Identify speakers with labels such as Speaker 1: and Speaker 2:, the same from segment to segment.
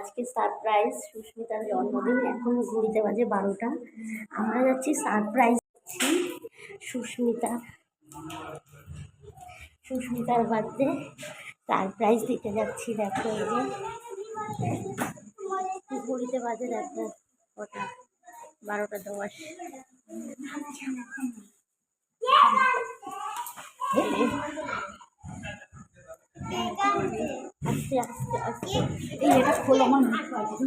Speaker 1: আজকে সারপ্রাইজ সুস্মিতার জন্মদিন। এখন ঘুরিতে বাজে বারোটা। আমরা যাচ্ছি সারপ্রাইজ সুস্মিতা। সুস্মিতার বার্থডে সারপ্রাইজ দিতে যাচ্ছি, দেখো এই যে। ঘুরিতে বাজে, দেখো কটা? বারোটা দশ। আস্তে আস্তে আস্তে এই এটা খোলো আমার মুখ আছে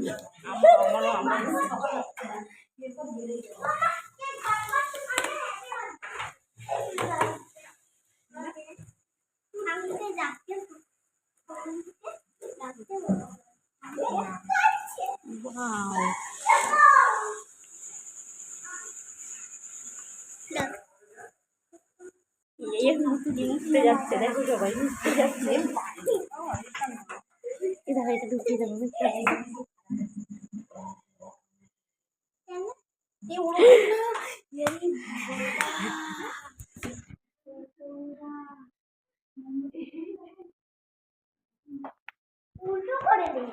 Speaker 1: Wow. এই এক মুহূর্তে মুছতে যাচ্ছে দেখো সবাই মুছতে যাচ্ছে এটা এটা ঢুকিয়ে দেবো বুঝতে উল্টো করে দিল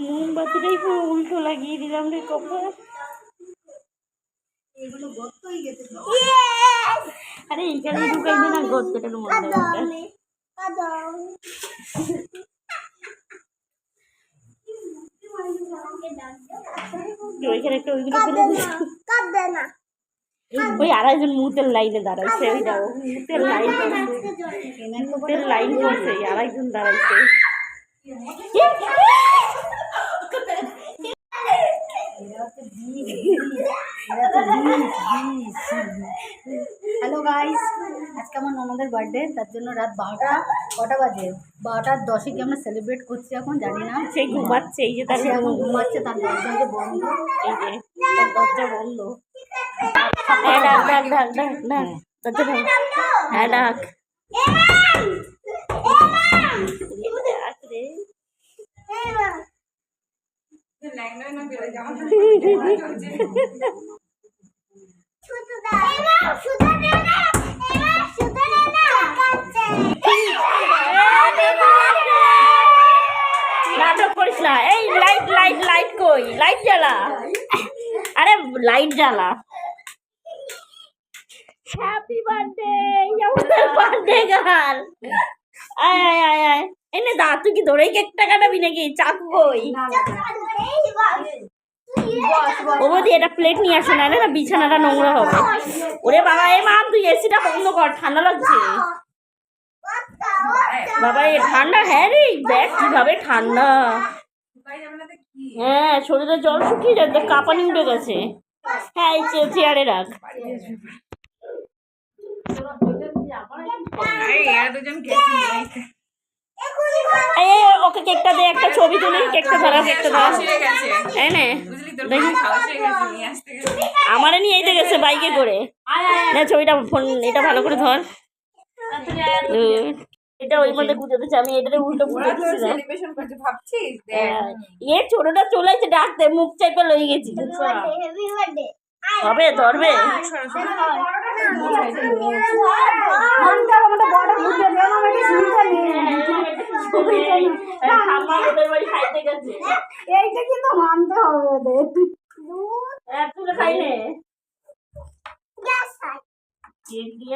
Speaker 1: মোমবাতিটাই পুরো উল্টো লাগিয়ে দিলাম রে কপাল আরে এইখানে ঢুকাইবে না গর্তটার মধ্যে ওইখানে একটা ওইগুলো ফেলে দিস। ওই আড়াইজন মুতের লাইনে দাঁড়াইছে ওই যাও মুতের লাইন মুতের লাইন করছে এই আড়াইজন দাঁড়াইছে।
Speaker 2: হ্যালো গাইস আজকে আমার ননদের বার্থডে তার জন্য রাত বারোটা কটা বাজে। বারোটার দশে কি আমরা সেলিব্রেট করছি এখন? জানি না।
Speaker 1: সেই ঘুমাচ্ছে এই যে তার
Speaker 2: এখন ঘুমাচ্ছে তার দরজা যে বন্ধ।
Speaker 1: এই যে তার দরজা বন্ধ। হ্যাঁ ডাক ডাক ডাক ডাক ডাক। দরজা ডাক হ্যাঁ ডাক। ডাক রে এই লাইট লাইট লাইট কই? লাইট জ্বালা। আরে লাইট জ্বালা। আয় আয় আয় আয়। এনে দা, তুই কি ধরেই কেকটা কাটাবি নাকি? চাকু কই? ও বৌদি এটা প্লেট নিয়ে আসে না না বিছানাটা নোংরা হবে। ওরে বাবা, এ মা, তুই এসিটা বন্ধ কর, ঠান্ডা লাগছে। বাবা, এ ঠান্ডা হ্যাঁ রে, দেখ কীভাবে ঠান্ডা। হ্যাঁ শরীরে জল শুকিয়ে দেখ, কাঁপানি উঠে গেছে। হ্যাঁ এই চেয়ারে রাখ। এই এই, ওকে কেকটা দে একটা ছবি তুলি কেকটা ধরা কেকটা ধরা। এই নে। দেখি আমারে নিয়ে এইতে গেছে বাইকে করে। না ছবিটা ফোন এটা ভালো করে ধর। এটা ওই মধ্যে গুঁজে দিচ্ছে আমি এটারে উল্টো গুঁজে দিচ্ছি না। হ্যাঁ, এ ছোটটা চলে ডাকতে মুখ চাইপে লই গেছি। হবে ধরবে।
Speaker 2: এইটা কিন্তু মানতে হবে ওদের।
Speaker 1: খাই নে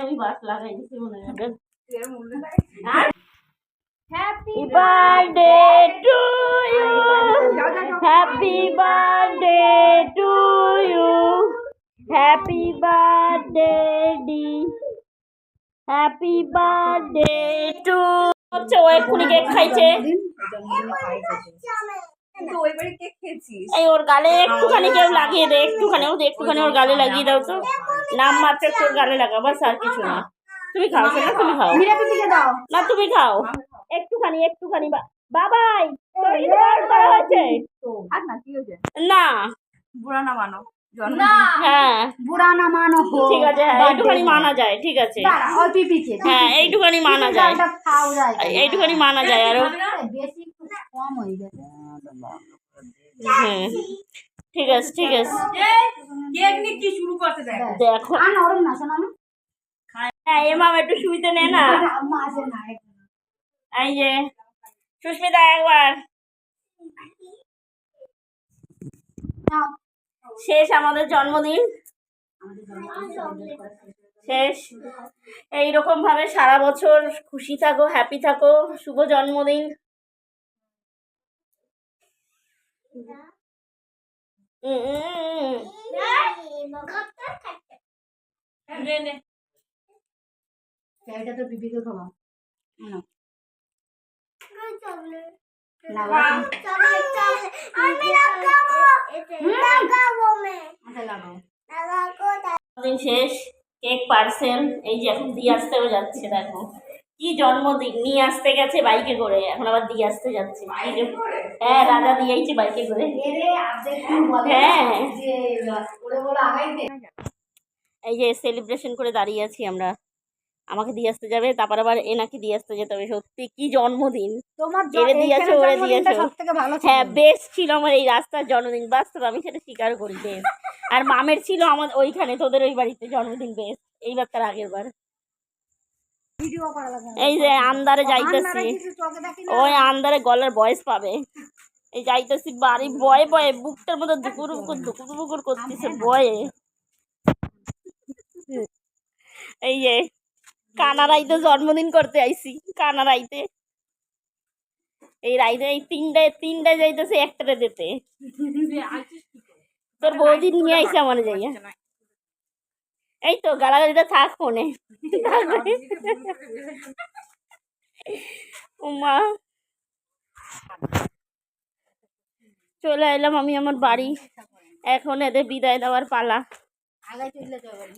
Speaker 1: আমি বাস লাগাই দিচ্ছি মনে হয়।
Speaker 2: Happy
Speaker 1: Happy Happy birthday, dear. Happy birthday to হচ্ছে ও এক্ষুনি কেক খাইছে। এই ওর গালে একটুখানি কেউ লাগিয়ে দে একটুখানি ও একটুখানি ওর গালে লাগিয়ে দাও তো। নাম মাত্র একটু ওর গালে লাগা বাস আর কিছু না। তুমি খাও না তুমি খাও। না তুমি খাও। একটুখানি একটুখানি বা- বাবাই তোর
Speaker 2: না কি হয়েছে?
Speaker 1: না।
Speaker 3: বুড়া না মানো।
Speaker 2: বুড়া না মানো হো
Speaker 1: ঠিক আছে হ্যাঁ এইটুখানি মানা যায় ঠিক আছে। হ্যাঁ এইটুখানি মানা যায়। এইটুখানি মানা যায় আর ও-
Speaker 2: বেশি একটু কম হয়ে গেছে
Speaker 1: হ্যাঁ ঠিক আছে ঠিক আছে।
Speaker 3: কেক নিয়ে কি শুরু করতে দেয়
Speaker 1: দেখো।
Speaker 2: আর নরম না শোনা
Speaker 1: হ্যাঁ একটু শুইতে নে না।
Speaker 2: আম্মা আসে না এখন।
Speaker 1: এই যে সুস্মিতা একবার।
Speaker 2: নাও।
Speaker 1: শেষ আমাদের জন্মদিন।
Speaker 2: শেষ।
Speaker 1: এইরকম ভাবে সারা বছর খুশি থাকো হ্যাপি থাকো। শুভ জন্মদিন।
Speaker 2: তো বিবিকে খাওয়া
Speaker 1: শেষ কেক পার্সেল এই যে এখন দিয়ে আসতেও যাচ্ছে দেখো কি জন্মদিন নিয়ে আসতে গেছে বাইকে করে এখন আবার দিয়ে আসতে যাচ্ছে হ্যাঁ রাজা দিয়েছে বাইকে করে হ্যাঁ। এই যে সেলিব্রেশন করে দাঁড়িয়ে আছি আমরা আমাকে দিয়ে আসতে যাবে তারপর আবার এনাকে দিয়ে আসতে যেতে হবে সত্যি কি জন্মদিন।
Speaker 2: তোমার
Speaker 1: এরে দিয়েছ, ওরে দিয়েছ। হ্যাঁ বেশ ছিল আমার এই রাস্তার জন্মদিন বাস্তব আমি সেটা স্বীকার করি বেশ। আর মামের ছিল আমার ওইখানে তোদের ওই বাড়িতে জন্মদিন বেশ। এইবার তার আগের বার। এই যে আন্দারে যাইতেছি। ওই আন্দারে গলার বয়স পাবে। এই যাইতেছি বাড়ি বয়ে বয়ে বুকটার মধ্যে দুকুর বুকুর দুকুর বুকুর করতেছে বয়ে এই যে কানারাইতে জন্মদিন করতে আইছি কানারাইতে এই রাইতে এই তিনটায় তিনটায় যাইতেছে, একটাতে যেতে। তোর বৌদি নিয়ে আইছে আমার যাইয়া। এই তো গালাগালিটা থাক ফোনে। উমা। চলে এলাম আমি আমার বাড়ি। এখন এদের বিদায় দেওয়ার পালা।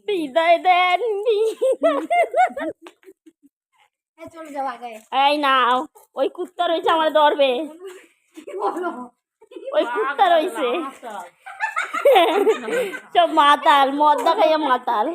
Speaker 1: বিদায় দেন
Speaker 2: এই
Speaker 1: নাও ওই কুত্তা রয়েছে আমার ওই কুত্তা রয়েছে। সব মাতাল মদ দেখাইয়া মাতাল।